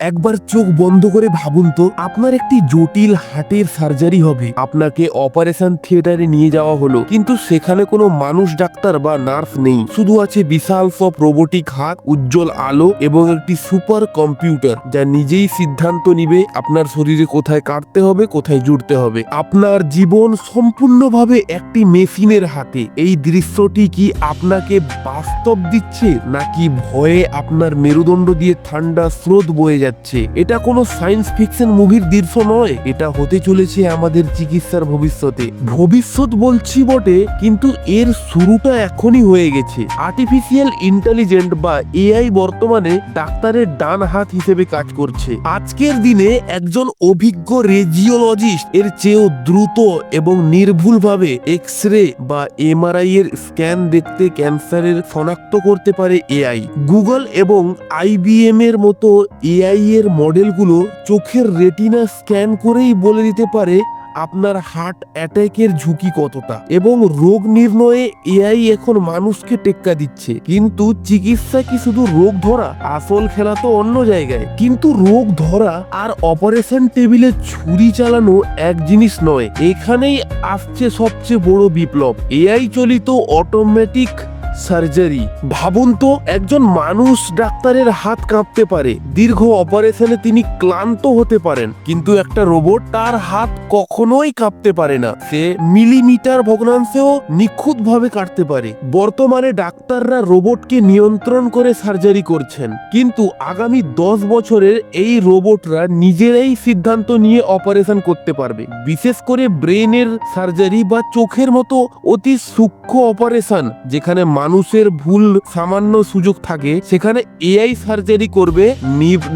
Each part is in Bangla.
একবার চোখ বন্ধ করে ভাবুন তো, আপনার একটি জটিল হার্টের সার্জারি হবে। আপনাকে অপারেশন থিয়েটারে নিয়ে যাওয়া হলো, কিন্তু সেখানে কোনো মানুষ, ডাক্তার বা নার্স নেই। শুধু আছে বিশাল সব রোবোটিক হাত, উজ্জ্বল আলো এবং একটি সুপার কম্পিউটার, যা নিজেই সিদ্ধান্ত নিবে আপনার শরীরে কোথায় কাটতে হবে, কোথায় জুড়তে হবে। আপনার জীবন সম্পূর্ণভাবে একটি মেশিনের হাতে। এই দৃশ্যটি কি আপনাকে বাস্তব দিচ্ছে, নাকি ভয়ে আপনার মেরুদণ্ড দিয়ে ঠান্ডা স্রোত বয়ে যাচ্ছে। এটা কোনো সায়েন্স ফিকশন মুভির দৃশ্য নয়। এটা হতে চলেছে আমাদের চিকিৎসার ভবিষ্যতে। ভবিষ্যৎ বলছি বটে, কিন্তু এর শুরুটা এখনই হয়ে গেছে। আর্টিফিশিয়াল ইন্টেলিজেন্ট বা এআই বর্তমানে ডাক্তারের ডান হাত হিসেবে কাজ করছে। আজকের দিনে একজন অভিজ্ঞ রেজিওলজিস্ট এর চেয়েও দ্রুত এবং নির্ভুলভাবে এক্স রে বা এমআরআই এর স্ক্যান দেখতে ক্যান্সারের শনাক্ত করতে পারে এআই গুগল এবং আইবিএম এর মতো এআই এর মডেলগুলো চোখের রেটিনা স্ক্যান করেই বলে দিতে পারে আপনার হার্ট অ্যাটাকের ঝুঁকি কতটা। এবং রোগ নির্ণয়ে এআই এখন মানুষকে টেক্কা দিচ্ছে। কিন্তু চিকিৎসা কি শুধু রোগ ধরা? আসল খেলা তো অন্য জায়গায়। কিন্তু রোগ ধরা আর অপারেশন টেবিলে ছুরি চালানো এক জিনিস নয়। এখানেই আসছে সবচেয়ে বড় বিপ্লব। এআই চলিত অটোমেটিক সার্জারি। ভাবুন তো, একজন মানুষ ডাক্তারের হাত কাঁপতে পারে। দীর্ঘ অপারেশনে তিনি ক্লান্ত হতে পারেন, কিন্তু একটা রোবট তার হাত কখনোই কাঁপতে পারে না। সে মিলিমিটার ভগ্নাংশেও নিখুঁতভাবে কাটতে পারে। বর্তমানে ডাক্তাররা রোবটকে নিয়ন্ত্রণ করে সার্জারি করছেন, কিন্তু আগামী দশ বছরের এই রোবটরা নিজেরাই সিদ্ধান্ত নিয়ে অপারেশন করতে পারবে। বিশেষ করে ব্রেনের সার্জারি বা চোখের মতো অতি সূক্ষ্ম অপারেশন, যেখানে মানুষের ভুল সামান্য সুযোগ থাকে, সেখানে এআই সার্জারি করবে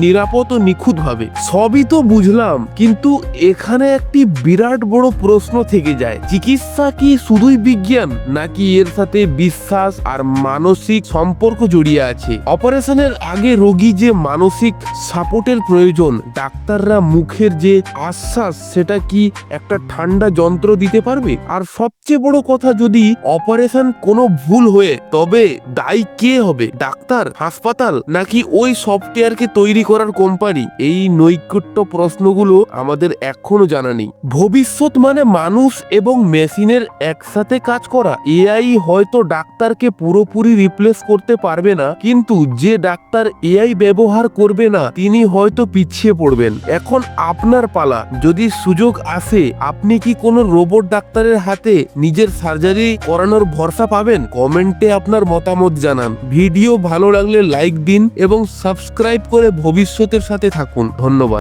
নিরাপদ ও নিখুঁত ভাবে। সবই তো বুঝলাম, কিন্তু এখানে একটি বিরাট বড় প্রশ্ন থেকে যায়। চিকিৎসা কি শুধুই বিজ্ঞান, নাকি এর সাথে বিশ্বাস আর মানসিক সম্পর্ক জড়িয়ে আছে? অপারেশনের আগে রোগী যে মানসিক সাপোর্টের প্রয়োজন, ডাক্তাররা মুখের যে আশ্বাস, সেটা কি একটা ঠান্ডা যন্ত্র দিতে পারবে? আর সবচেয়ে বড় কথা, যদি অপারেশন কোনো ভুল হয়ে তবে দায়ী কে হবে? ডাক্তার, হাসপাতাল, নাকি ওই সফটওয়্যারকে তৈরি করার কোম্পানি? এই নৈকট্য প্রশ্নগুলো আমাদের এখনও জানা নেই। ভবিষ্যৎ মানে মানুষ এবং মেশিনের একসাথে কাজ করা। এআই হয়তো ডাক্তারকে পুরোপুরি রিপ্লেস করতে পারবে না, কিন্তু যে ডাক্তার এআই ব্যবহার করবে না, তিনি হয়তো পিছিয়ে পড়বেন। এখন আপনার পালা। যদি সুযোগ আসে, আপনি কি কোনো রোবট ডাক্তারের হাতে নিজের সার্জারি করানোর ভরসা পাবেন? কমেন্টে আপনার মতামত জানান। ভিডিও ভালো লাগলে লাইক দিন এবং সাবস্ক্রাইব করে ভবিষ্যতের সাথে থাকুন। ধন্যবাদ।